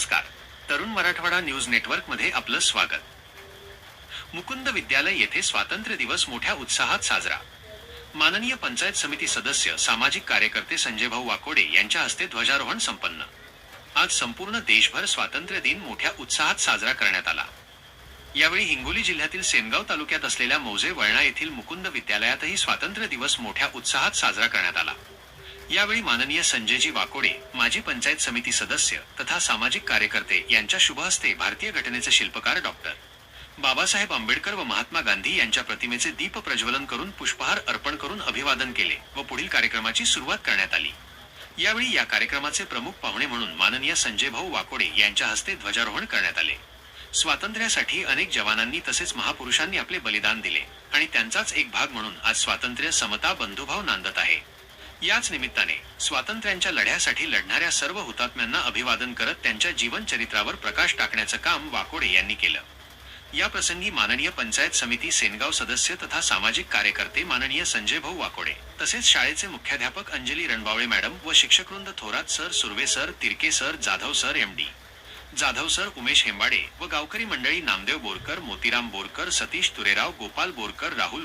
नमस्कार. तरुण मराठवाडा न्यूज नेटवर्कमध्ये आपलं स्वागत. मुकुंद विद्यालय येथे स्वातंत्र्य दिवस मोठ्या उत्साहात साजरा. माननीय पंचायत समिती सदस्य सामाजिक कार्यकर्ते संजय भाऊ वाकोडे यांच्या हस्ते ध्वजारोहण संपन्न. आज संपूर्ण देशभर स्वातंत्र्य दिन मोठ्या उत्साहात साजरा करण्यात आला. यावेळी हिंगोली जिल्ह्यातील सेनगाव तालुक्यात असलेल्या मौजे वळणा येथील मुकुंद विद्यालयातही स्वातंत्र्य दिवस मोठ्या उत्साहात साजरा करण्यात आला. यावेळी माननीय संजयजी वाकोडे माजी पंचायत समिती सदस्य तथा सामाजिक कार्यकर्ते यांच्या शुभ हस्ते भारतीय घटनेचे शिल्पकार डॉक्टर बाबासाहेब आंबेडकर व महात्मा गांधी यांच्या प्रतिमेचे दीप प्रज्वलन करून पुष्पहार अर्पण करून अभिवादन केले व पुढील कार्यक्रमाची सुरुवात करण्यात आली. यावेळी या कार्यक्रमाचे प्रमुख पाहुणे म्हणून माननीय संजय भाऊ वाकोडे यांच्या हस्ते ध्वजारोहण करण्यात आले. स्वातंत्र्यासाठी अनेक जवानांनी तसेच महापुरुषांनी आपले बलिदान दिले आणि त्यांचाच एक भाग म्हणून आज स्वातंत्र्य समता बंधुभाव नांदत आहे. याच निमित्ताने स्वातंत्र्यांच्या लढ्यासाठी लढणाऱ्या सर्व हुतात्म्यांना अभिवादन करत त्यांच्या जीवन चरित्रावर प्रकाश टाकण्याचं काम वाकोडे यांनी केलं. या प्रसंगी माननीय पंचायत समिती सेनगाव सदस्य तथा सामाजिक कार्यकर्ते माननीय संजय भाऊ वाकोडे तसेच शाळेचे मुख्याध्यापक अंजली रणबावळे मॅडम व शिक्षकवृंद Thorat sir Surve sir Tirke sir Jadhav sir M D Jadhav sir Umesh Hembade व गावकरी मंडळी नामदेव बोरकर मोतीराम बोरकर सतीश तुरेराव गोपाल बोरकर राहुल